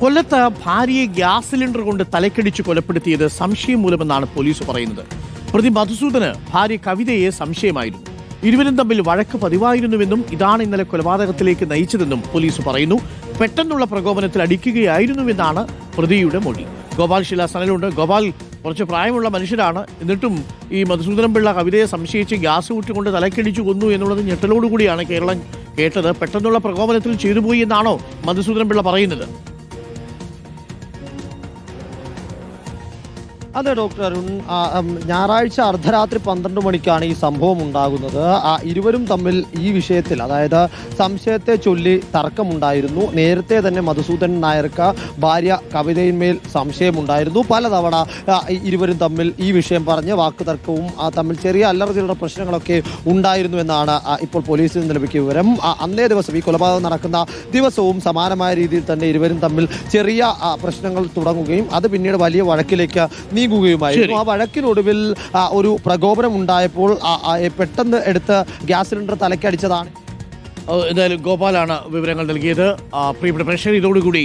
കൊല്ലത്ത് ഭാര്യയെ gas cylinder കൊണ്ട് തലക്കടിച്ച് കൊലപ്പെടുത്തിയത് സംശയം മൂലമെന്നാണ് പോലീസ് പറയുന്നത്. പ്രതി മധുസൂദന് ഭാര്യ കവിതയെ സംശയമായിരുന്നു. ഇരുവരും തമ്മിൽ വഴക്ക് പതിവായിരുന്നുവെന്നും ഇതാണ് ഇന്നലെ കൊലപാതകത്തിലേക്ക് നയിച്ചതെന്നും പോലീസ് പറയുന്നു. പെട്ടെന്നുള്ള പ്രകോപനത്തിൽ അടിക്കുകയായിരുന്നുവെന്നാണ് പ്രതിയുടെ മൊഴി. ഗോപാൽ ശിലാസനലുണ്ട് ഗോപാൽ കുറച്ച് പ്രായമുള്ള മനുഷ്യരാണ്. എന്നിട്ടും ഈ മധുസൂദനം പിള്ള കവിതയെ സംശയിച്ച് ഗ്യാസ് കൂട്ടിക്കൊണ്ട് തലക്കടിച്ചു കൊന്നു എന്നുള്ളത് ഞെട്ടലോടുകൂടിയാണ് കേരളം കേട്ടത്. പെട്ടെന്നുള്ള പ്രകോപനത്തിൽ ചെയ്തുപോയി എന്നാണോ മധുസൂദനം പിള്ള പറയുന്നത്? അതെ ഡോക്ടർ അരുൺ. ഞായറാഴ്ച അർദ്ധരാത്രി പന്ത്രണ്ട് മണിക്കാണ് ഈ സംഭവം ഉണ്ടാകുന്നത്. ഇരുവരും തമ്മിൽ ഈ വിഷയത്തിൽ അതായത് സംശയത്തെ ചൊല്ലി തർക്കമുണ്ടായിരുന്നു. നേരത്തെ തന്നെ മധുസൂദൻ നായർക്ക് ഭാര്യ കവിതയിന്മേൽ സംശയമുണ്ടായിരുന്നു. പലതവണ ഇരുവരും തമ്മിൽ ഈ വിഷയം പറഞ്ഞ് വാക്കുതർക്കവും തർക്കവും തമ്മിൽ ചെറിയ അല്ലറ പ്രശ്നങ്ങളൊക്കെ ഉണ്ടായിരുന്നു എന്നാണ് ഇപ്പോൾ പോലീസിൽ നിന്ന് ലഭിക്കുന്ന വിവരം. അന്നേ ദിവസം ഈ കൊലപാതകം നടക്കുന്ന ദിവസവും സമാനമായ രീതിയിൽ തന്നെ ഇരുവരും തമ്മിൽ ചെറിയ പ്രശ്നങ്ങൾ തുടങ്ങുകയും അത് പിന്നീട് വലിയ വഴക്കിലേക്ക് നീങ്ങുകയുമായിരുന്നു. ആ വഴക്കിനൊടുവിൽ ഒരു പ്രകോപനം ഉണ്ടായപ്പോൾ പെട്ടെന്ന് എടുത്ത് ഗ്യാസ് സിലിണ്ടർ തലക്കടിച്ചതാണ് എന്തായാലും ഗോപാലാണ് വിവരങ്ങൾ നൽകിയത്. പ്രിയപ്പെട്ട പ്രേക്ഷകർ ഇതോടുകൂടി